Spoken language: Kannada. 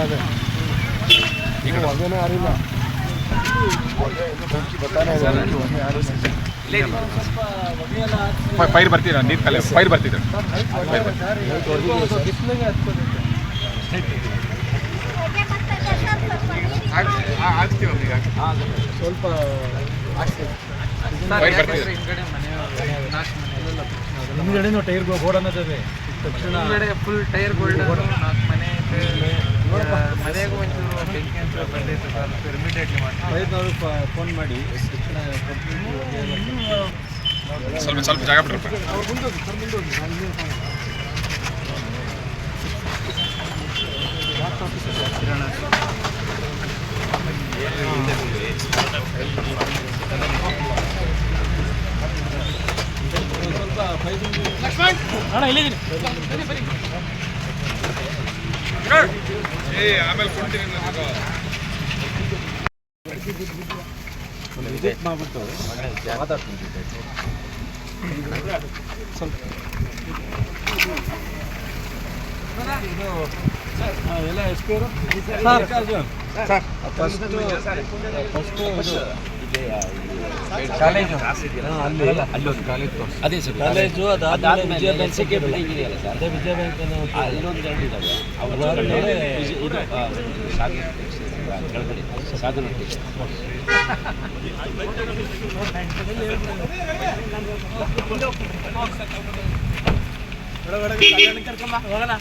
ಇದೆ ಈಗ ಒಂದೇನೂ ಯಾರಿಲ್ಲ ಫೈರ್ ಬರ್ತೀರಾ? ನೀರ್ ಕಲೆ ಫೈರ್ ಬರ್ತಿದ್ರು ಸ್ವಲ್ಪ ಹಿಂದ್ಗಡೆನೂ ಟೈರ್ ಗೋಡನ್ನೋದಿದೆ ತಕ್ಷಣ ಫುಲ್ ಟೈರ್ ಗೋಲ್ಡ್ ಮನೆ ಬೆಂಕಿ ಅಂತ ಸರ್ ಫೋನ್ ಮಾಡಿ ತಕ್ಷಣ ಸ್ವಲ್ಪ ಸ್ವಲ್ಪ ಜಾಗ ಬಿಡ್ರಪ್ಪ ಸ್ವಲ್ಪ ಫೈರ್ ಏ ಆಮೇಲೆ ಕೊಡ್ತೀನಿ ವಿಸಿಟ್ ಮಾಡಿಬಿಟ್ಟು ಮಾತಾಡ್ತೀನಿ ಇದು ಹಾಂ, ಎಲ್ಲ ಎಸ್ ಪಿ ಅವರು ಫಸ್ಟು ಫಸ್ಟು ಕಾಲೇಜು ಅಲ್ಲಿ ಅಲ್ಲೊಂದು ಕಾಲೇಜ್ ಅದೇ ಸರ್ ಕಾಲೇಜು ಅದಾದ್ಮೇಲೆ ವಿಜಯ ಬ್ಯಾಂಕ್ ಲಸಿಕೆ ಬಿಲ್ಡಿಂಗ್ ಇದೆಯಲ್ಲ ಸರ್ ಅದೇ ವಿಜಯ ಬ್ಯಾಂಕ್ ಇಲ್ಲೊಂದು ಎರಡು ಇದ್ದಾವೆ ಅವರು ಕೆಳಗಡೆ. ಸಾಧನ ಒಳಗಡೆ